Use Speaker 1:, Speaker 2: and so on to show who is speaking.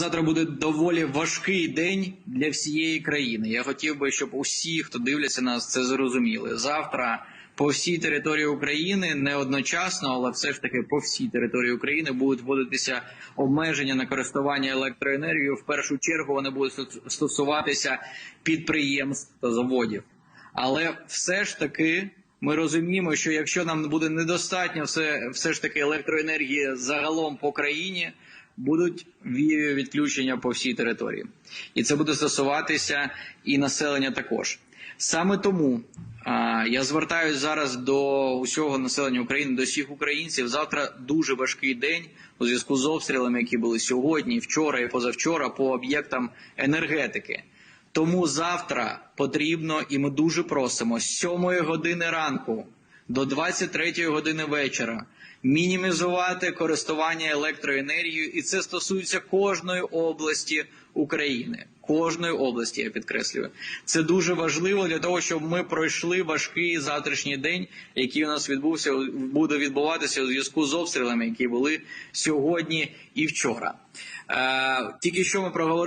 Speaker 1: Завтра буде доволі важкий день для всієї країни. Я хотів би, щоб усі, хто дивляться нас, це зрозуміли. Завтра по всій території України не одночасно, але все ж таки по всій території України будуть вводитися обмеження на користування електроенергією. В першу чергу вони будуть стосуватися підприємств та заводів. Але все ж таки ми розуміємо, що якщо нам буде недостатньо все, все ж таки електроенергії загалом по країні, будуть ві- відключення по всій території, і це буде стосуватися і населення також. Саме тому а, я звертаюся зараз до усього населення України, до всіх українців. Завтра дуже важкий день у зв'язку з обстрілами, які були сьогодні, вчора і позавчора по об'єктам енергетики. Тому завтра потрібно, і ми дуже просимо з 7 години ранку до 23 години вечора мінімізувати користування електроенергією, і це стосується кожної області України. Кожної області я підкреслюю. Це дуже важливо для того, щоб ми пройшли важкий завтрашній день, який у нас відбувся, буде відбуватися у зв'язку з обстрілами, які були сьогодні і вчора. Е, тільки що ми проговорили.